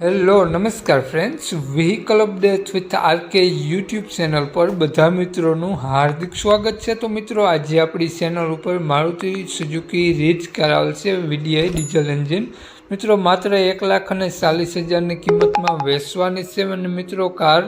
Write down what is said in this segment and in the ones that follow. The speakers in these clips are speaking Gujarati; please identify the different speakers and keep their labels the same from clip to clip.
Speaker 1: હેલો, નમસ્કાર friends vehicle updates with RK YouTube channel પર બધા મિત્રોનું હાર્દિક સ્વાગત છે. તો મિત્રો, આજે આપણી ચેનલ ઉપર મારુતિ સુઝુકી રીચ કરાવેલ છે વીડીઆઈ ડીઝલ એન્જિન મિત્રો, માત્ર એક લાખ અને ચાલીસ હજારની કિંમતમાં વેચવાની છે. અને મિત્રો કાર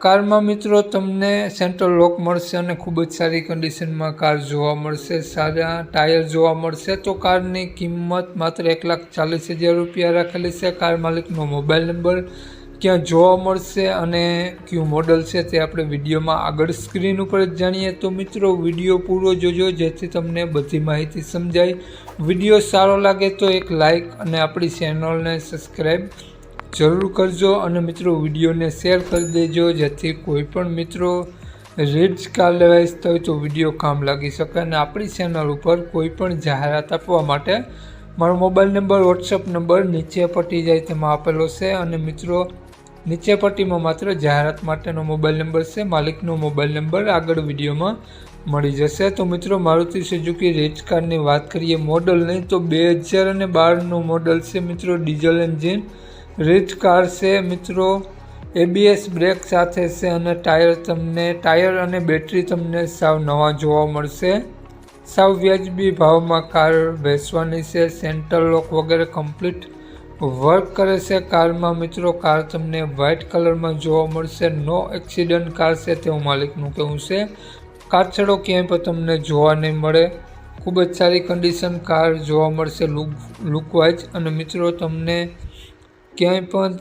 Speaker 1: કારમાં મિત્રો, તમને સેન્ટ્રલ લોક મળશે અને ખૂબ જ સારી કન્ડિશનમાં કાર જોવા મળશે. સારા ટાયર જોવા મળશે. તો કારની કિંમત માત્ર એક લાખ ચાલીસ હજાર રૂપિયા રાખેલી છે. કાર માલિકનો મોબાઈલ નંબર ક્યાં જોવા મળશે અને કયું મોડલ છે તે આપણે વિડીયોમાં આગળ સ્ક્રીન ઉપર જ જાણીએ. તો મિત્રો, વીડિયો પૂરો જોજો, જેથી તમને બધી માહિતી સમજાય. વીડિયો સારો લાગે તો એક લાઇક અને આપણી ચેનલને સબસ્ક્રાઈબ જરૂર કરજો અને મિત્રો, વિડીયોને શેર કરી દેજો, જેથી કોઈ પણ મિત્રો રેડ કાર લેવા ઈચ્છતા હોય તો વીડિયો કામ લાગી શકે અને આપણી ચેનલ ઉપર કોઈ પણ જાહેરાત આપવા માટે મારો મોબાઈલ નંબર વોટ્સઅપ નંબર નીચે પટી જાય તેમાં આપેલો છે અને મિત્રો, નીચે પટ્ટીમાં માત્ર જાહેરાત માટેનો મોબાઈલ નંબર છે, માલિકનો મોબાઈલ નંબર આગળ વિડીયોમાં મળી જશે. તો મિત્રો, મારુતિ સુઝુકી રેડ કારની વાત કરીએ મોડલ નહીં તો બે હજાર અને બારનું મોડલ છે મિત્રો ડીઝલ એન્જિન રીચ કાર છે મિત્રો એબીએસ બ્રેક સાથે છે અને ટાયર તમને, ટાયર અને બેટરી તમને સાવ નવા જોવા મળશે. સાવ વ્યાજબી ભાવમાં કાર વેચવાની છે, સેન્ટર લોક વગેરે કમ્પ્લીટ વર્ક કરે છે કારમાં. મિત્રો, કાર તમને વ્હાઇટ કલરમાં જોવા મળશે. નો એક્સિડન્ટ કાર છે, તેવું માલિકનું કહેવું છે. કાચડો ક્યાંય પણ તમને જોવા નહીં મળે. ખૂબ જ સારી કન્ડિશન કાર જોવા મળશે, લુક, લુકવાઇઝ. અને મિત્રો, તમને ક્યાંય પણ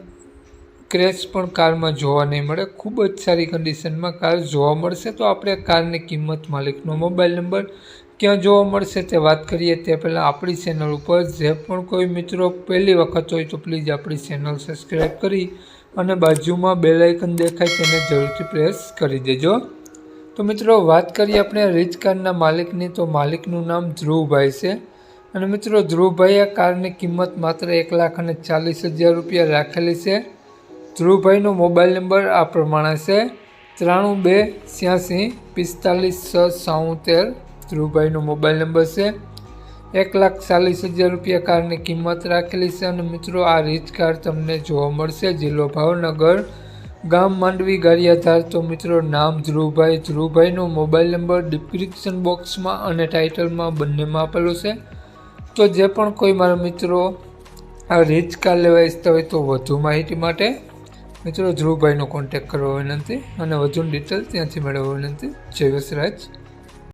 Speaker 1: ક્રેશ પણ કારમાં જોવા નહીં મળે. ખૂબ જ સારી કન્ડિશનમાં કાર જોવા મળશે તો આપણે કારની કિંમત માલિકનો મોબાઈલ નંબર ક્યાં જોવા મળશે તે વાત કરીએ તે પહેલાં આપણી ચેનલ ઉપર જે પણ કોઈ મિત્રો પહેલી વખત હોય તો પ્લીઝ આપણી ચેનલ સબસ્ક્રાઈબ કરી અને બાજુમાં બે લાઇકન દેખાય તેને જરૂરથી પ્રેસ કરી દેજો. તો મિત્રો વાત કરીએ આપણે રીચ કારના માલિકની. તો માલિકનું નામ ધ્રુવભાઈ છે. અને મિત્રો, ધ્રુવભાઈએ કારની કિંમત માત્ર એક લાખ અને ચાલીસ હજાર રૂપિયા રાખેલી છે. ધ્રુવભાઈનો મોબાઈલ નંબર આ પ્રમાણે છે. ત્રાણું બે છ્યાસી પિસ્તાલીસ છ સાઉતેર ધ્રુવભાઈનો મોબાઈલ નંબર છે. એક લાખ ચાલીસ હજાર રૂપિયા કારની કિંમત રાખેલી છે અને મિત્રો, આ રીચ કાર તમને જોવા મળશે. જિલ્લો ભાવનગર, ગામ માંડવી, ગારિયાધાર. તો મિત્રો, નામ ધ્રુવભાઈ. ધ્રુવભાઈનો મોબાઈલ નંબર ડિસ્ક્રિપ્શન બોક્સમાં અને ટાઇટલમાં બંનેમાં આપેલો છે. તો જે પણ કોઈ મારા મિત્રો આ રીચ કાર લેવા ઈચ્છતા હોય તો વધુ માહિતી માટે મિત્રો ધ્રુવભાઈનો કોન્ટેક્ટ કરવા વિનંતી. અને વધુ ડિટેલ ત્યાંથી મેળવવા વિનંતી. જય વસરાજ.